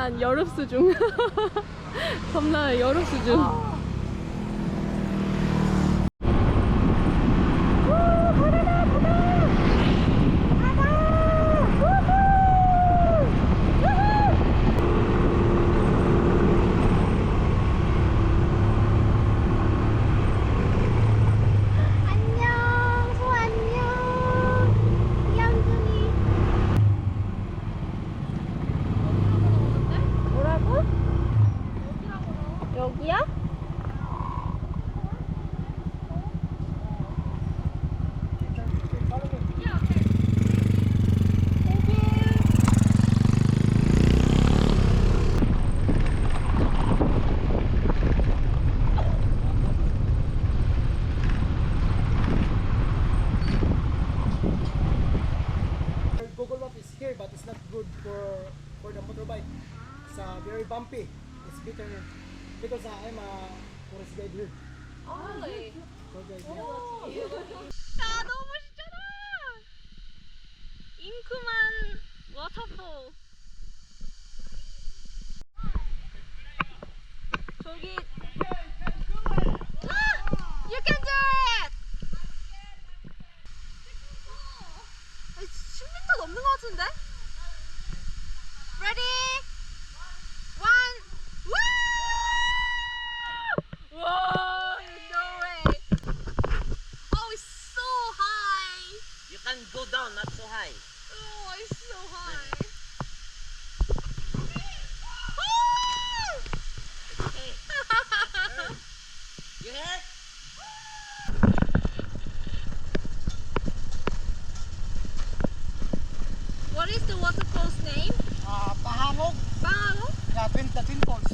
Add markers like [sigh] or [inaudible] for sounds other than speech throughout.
섹시하지만 여름 수중. [laughs] 겁나 여름 수중. 안녕, 소 안녕. 이양준이. 뭐라고? 여기야? Google Map is here, but it's not good for for the motorbike. It's uh, very bumpy. It's better because uh, I'm a forest guide here. Tour guide here. 야 너무 멋있잖아 워터폴 저기 아! You can do it! 아니, 10m 넘는 것 같은데? Ready? Oh, go down, not so high. Oh, it's so high. [laughs] What is the waterfall's name? Yeah, 20 Falls.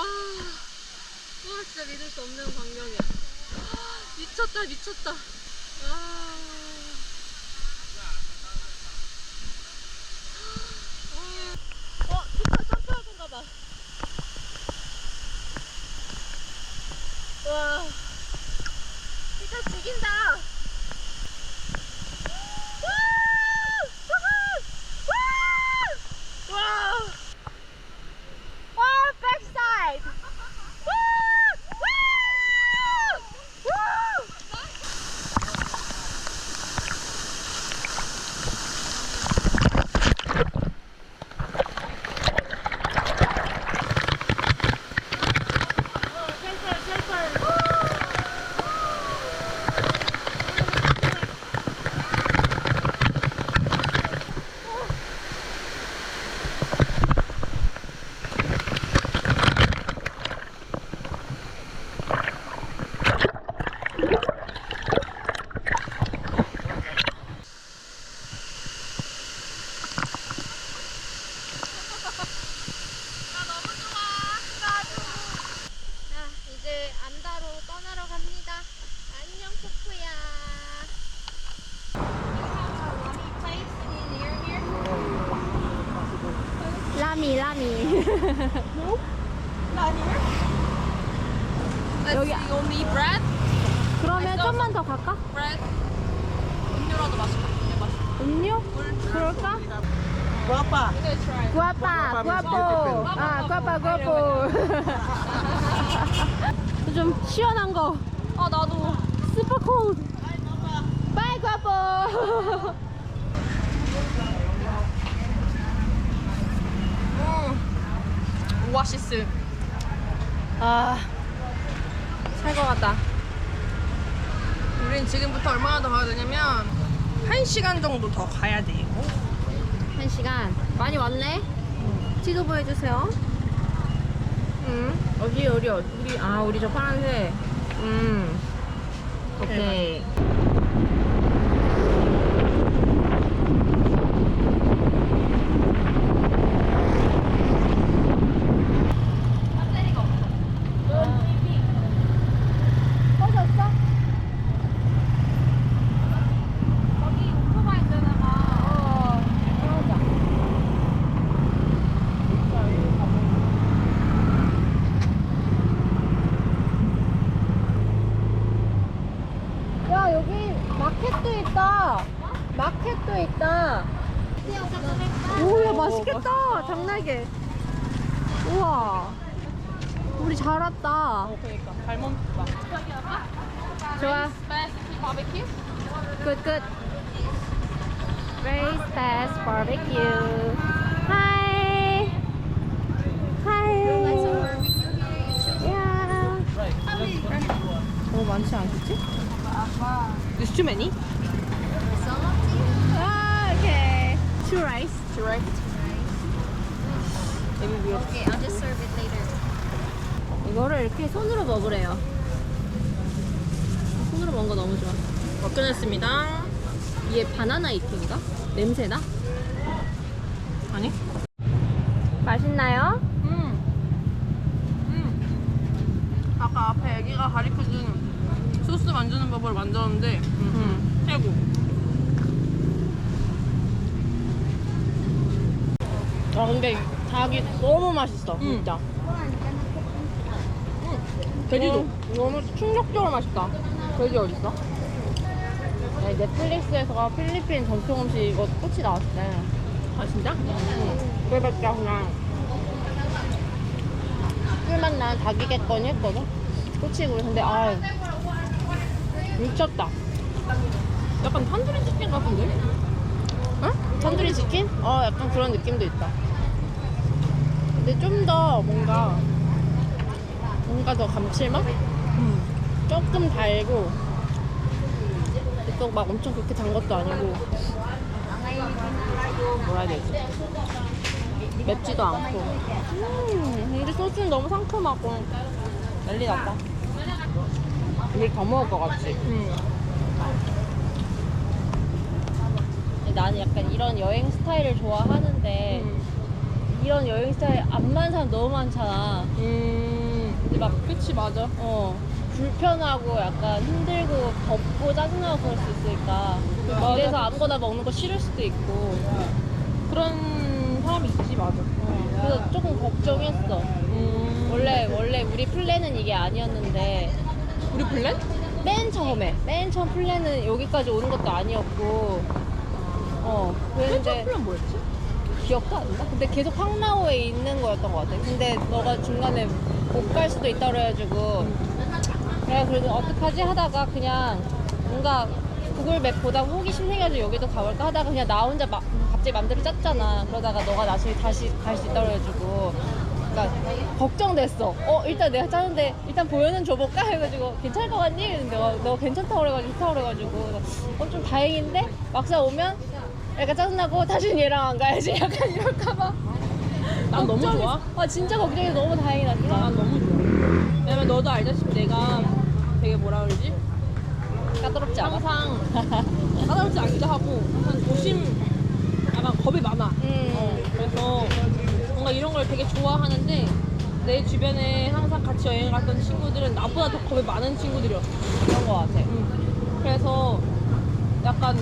와. 와, 진짜 믿을 수 없는 광경이야. 미쳤다, 미쳤다. 와. 어, 피카 점프할 건가 봐. 와. 피카 죽인다. 와! 와! 와! 와, 백사이드. 와! 와! 와! 나 너무 좋아. 나도. 자, 이제 안다로 떠나러 갑니다. 안녕, 코코야. 라미, 라미. 여기 only bread, 그러면 좀만 더 갈까? bread. 음료라도 마실까? 음료? 그럴까? Guapa. 구아빠, 구아뽀. 아, 구아빠, 구아뽀. [laughs] 좀 시원한 거. 아 나도. 콜드. 빠이 구아뽀. 오아시스. 아, 살것 같다. 우린 지금부터 얼마나 더 가야 되냐면 한 시간 정도 더 가야 돼요. 한 시간. 많이 왔네? 지도 보여주세요. 응. 어디, 어디, 어디? 우리, 아, 우리 저 파란색. 음. 오케이. 야 여기 마켓도 있다. 마켓도 있다. 오야 맛있겠다. 장날개. 우와. 우리 잘 왔다. 그러니까 잘 먹는다. 좋아. Good, good. Race Fast Barbecue. Hi. Hi. Yeah. 너무 많지 않겠지? There's too many. 아, okay. Two rice. Two right? Okay, I'll just serve it later. 이거를 이렇게 손으로 먹으래요. 손으로 먹는 거 너무 좋아. 먹겨냈습니다. 이게 바나나 이트인가? 냄새나? 아니? 맛있나요? 음. 음. 아까 앞에 애기가 가리켜준 소스 만드는 법을 만들었는데 음. 최고. 아 근데 닭이 너무 맛있어 음. 진짜. 돼지도. 어, 너무 충격적으로 맛있다. 돼지 어딨어? 네, 넷플릭스에서 필리핀 전통 음식 이거 꽃이 나왔대. 아 진짜? 응. 그래봤자 그냥 꿀맛 나는 닭이겠거니 했거든. 꼬치고 근데 아 미쳤다. 약간 탄두리 치킨 같은데? 응? 탄두리 치킨? 어 약간 그런 느낌도 있다. 근데 좀 더 뭔가 뭔가 더 감칠맛? 음. 조금 달고 또 막 엄청 그렇게 단 것도 아니고 뭐라 해야 되지? 맵지도 않고 음 근데 소스는 너무 상큼하고 난리 났다 우리 더 먹을 것 같지? 음. 나는 약간 이런 여행 스타일을 좋아하는데 음. 이런 여행 스타일 안 맞는 사람 너무 많잖아 음. 근데 막 그치 맞아. 어, 불편하고 약간 힘들고 덥고 짜증나고 그럴 수 있으니까 맞아. 이래서 아무거나 먹는 거 싫을 수도 있고 그런 사람이 있지 맞아. 어, 그래서 조금 걱정했어 음. 원래 원래 우리 플랜은 이게 아니었는데 우리 플랜? 맨 처음에. 맨 처음 플랜은 여기까지 오는 것도 아니었고. 어 그랬는데 플랜 뭐였지? 기억도 안 나? 근데 계속 황마오에 있는 거였던 것 같아. 근데 너가 중간에 못 갈 수도 있다 그래가지고. 내가 그래도 어떡하지? 하다가 그냥 뭔가 구글 맵 보다 호기심 생겨가지고 여기도 가볼까 하다가 그냥 나 혼자 막 갑자기 맘대로 짰잖아. 그러다가 너가 나중에 다시 갈 수 있다 그래가지고 그러니까 걱정됐어 어 일단 내가 짜는데 일단 보여는 줘볼까 해가지고 괜찮을 것 같니? 근데 너, 너 괜찮다고 그래가지고 좋다고 그래가지고 어 좀 다행인데 막상 오면 약간 짜증나고 다시는 얘랑 안 가야지 [laughs] 약간 이럴까봐 난 너무 걱정이- 좋아. 아 진짜 걱정이 너무 다행이다 난 너무 좋아. 왜냐면 너도 알다시피 내가 되게 뭐라 그러지? 까다롭지 않아? 항상 까다롭지 않기도 하고 항상 조심 약간 겁이 많아. 음. 그래서 뭔가 이런 걸 되게 좋아하는데 내 주변에 항상 같이 여행 갔던 친구들은 나보다 더 겁이 많은 친구들이었어. 그런 거 같아 음. 그래서 약간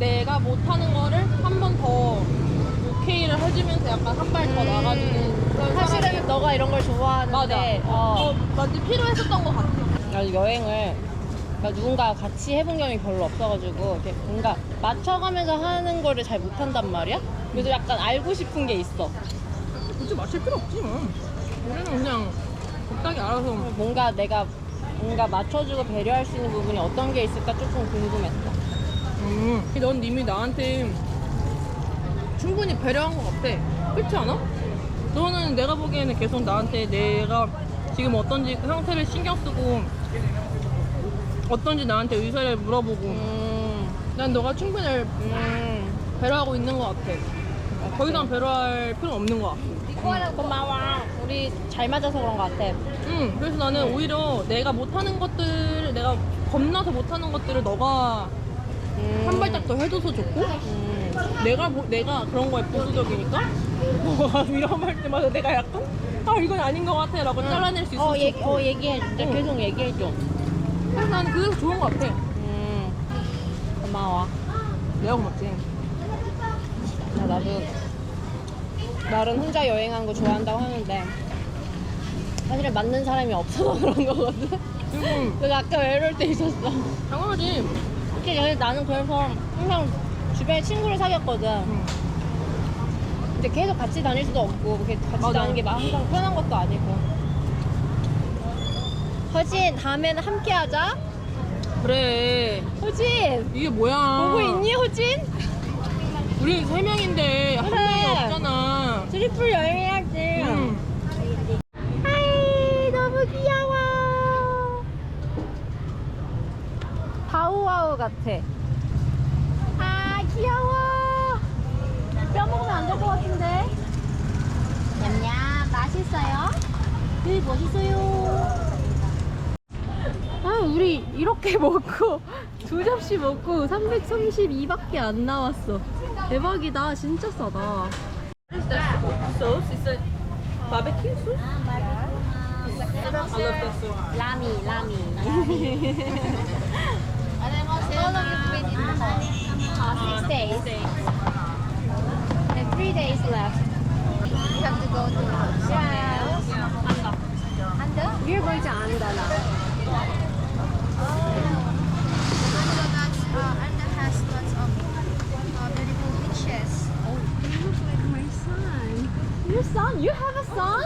내가 못하는 거를 한 번 더 오케이를 해주면서 약간 한 발 더 나가주는 그런 사실은 사람이 너가 이런 걸 맞아. 좋아하는데 어, 어. 맞지 필요했었던 것 같아. 나 여행을 그러니까 누군가 같이 해본 경험이 별로 없어가지고 이렇게 뭔가 맞춰가면서 하는 거를 잘 못한단 말이야? 그래서 약간 알고 싶은 게 있어 굳이 마실 필요 없지 뭐. 우리는 그냥 적당히 알아서 뭔가 내가 뭔가 맞춰주고 배려할 수 있는 부분이 어떤 게 있을까 조금 궁금했어 음. 넌 이미 나한테 충분히 배려한 것 같아. 그렇지 않아? 너는 내가 보기에는 계속 나한테 내가 지금 어떤지 그 상태를 신경 쓰고 어떤지 나한테 의사를 물어보고 음, 난 너가 충분히 음. 배려하고 있는 것 같아. 더 이상 배려할 필요는 없는 것 같아. 고마워. 우리 잘 맞아서 그런 것 같아. 응, 그래서 나는 오히려 내가 못하는 것들, 내가 겁나서 못하는 것들을 너가 음. 한 발짝 더 해줘서 좋고, 음. 내가 보- 내가 그런 거에 보수적이니까 너가 위험할 때마다 내가 약간 아 이건 아닌 것 같아 라고 잘라낼 수 있어. 어, 얘기, 어 얘기해. 응. 계속 얘기해줘. 그래서 나는 그게 좋은 것 같아. 음. 고마워. 내가 고맙지. 야, 나도 나는 혼자 여행한 거 좋아한다고 하는데 사실은 맞는 사람이 없어서 [laughs] 그런 거거든. 응, 그래서 아까 외로울 때 있었어. 당연하지. 특히 그래서 나는 그래서 항상 주변에 친구를 사귀었거든. 응. 근데 계속 같이 다닐 수도 없고 이렇게 같이 맞아. 다니는 게 막 항상 편한 것도 아니고. 허진 다음에는 함께 하자. 그래. 허진 이게 뭐야? 보고 있니 허진? 우리 세 명인데 한 그래. 명이 없잖아. 트리플 여행해야지. 응. 하이 너무 귀여워. 바우와우 같아. 아 귀여워. 뼈 먹으면 안 될 것 같은데. 냠냠 맛있어요? 네 멋있어요. 아 우리 이렇게 [laughs] 먹고 두 접시 먹고 332밖에 안 나왔어. 대박이다. 진짜 싸다. What is that sauce? Is it ah, barbecue sauce? I love that sauce. Lami, lami, How long you've been in the house? Ah, six ah, days. And three days left. We have to go to Seoul. Yeah. Anda? We're going to Anda now. Your son? You have a son?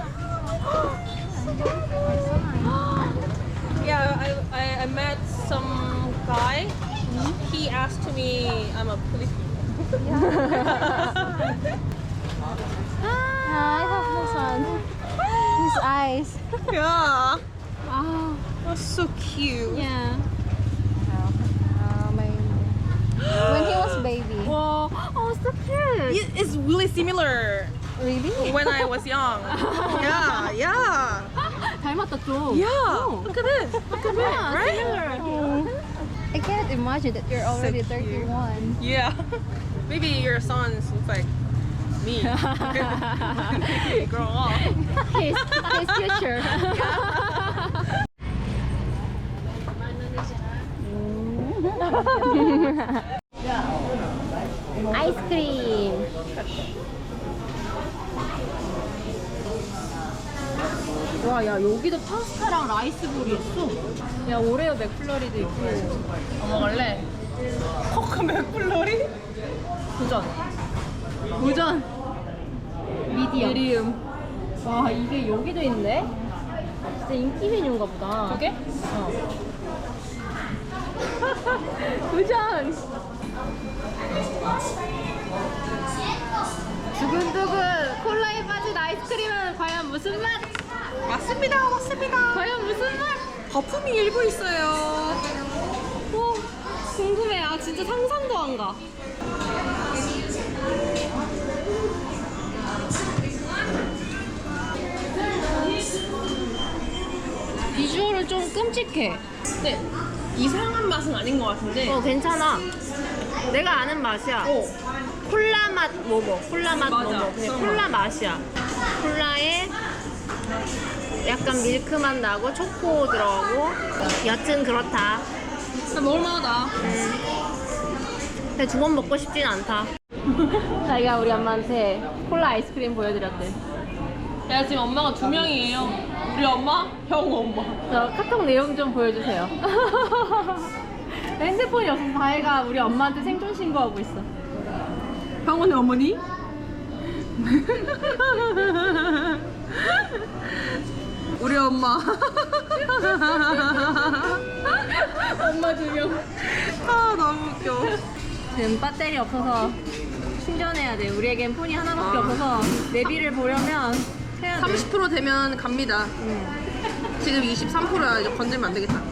Yeah, I, I, I met some guy. He asked to me, I'm a police. I have no son. His eyes. yeah, Oh, that's so cute. yeah. Um, um, [gasps] when he was baby. Wow. Oh, so cute. It's really similar Really? when I was young. [laughs] yeah, yeah. 닮았다 좀. Yeah, 어. look at this. Look at that, right? I can't imagine that you're already So cute. 31. Yeah. [laughs] Maybe your sons look like me. [laughs] Grow up. his, his future. 아이 와, 야, 여기도 파스타랑 라이스볼이 있어. 야, 오레오 맥플러리도 있고. 어머, 원래 코크 맥플러리? 도전. 도전. 미디엄. 미리움. 와, 이게 여기도 있네? 진짜 인기 메뉴인가 보다. 두 개? 어. [laughs] 도전! 두근두근 콜라에 빠진 아이스크림은 과연 무슨 맛? 맞습니다, 맞습니다. 과연 무슨 맛? 거품이 일부 있어요. 오, 궁금해. 아, 진짜 상상도 안 가. 비주얼은 좀 끔찍해. 근데 이상한 맛은 아닌 것 같은데. 어, 괜찮아. 내가 아는 맛이야. 어. 콜라 맛 뭐뭐, 콜라 맛 맞아. 뭐뭐. 그냥 그런 콜라 맛이야. 콜라에 약간 밀크 맛 나고 초코 들어가고. 여튼 그렇다. 먹을만하다. 근데 두 번 먹고 싶진 않다. [laughs] 자기가 우리 엄마한테 콜라 아이스크림 보여드렸대. 야, 지금 엄마가 두 명이에요. 우리 엄마, 형 엄마. 저 카톡 내용 좀 보여주세요. [laughs] 핸드폰이 없어서 다혜가 우리 엄마한테 생존 신고하고 있어. 형원의 어머니? [laughs] 우리 엄마. 엄마 두 명. 아, 너무 웃겨. 지금 배터리 없어서 충전해야 돼. 우리에겐 폰이 하나밖에 없어서 내비를 보려면 해야 돼. 30% 되면 갑니다. 응. 지금 23%야. 이제 건들면 안 되겠다.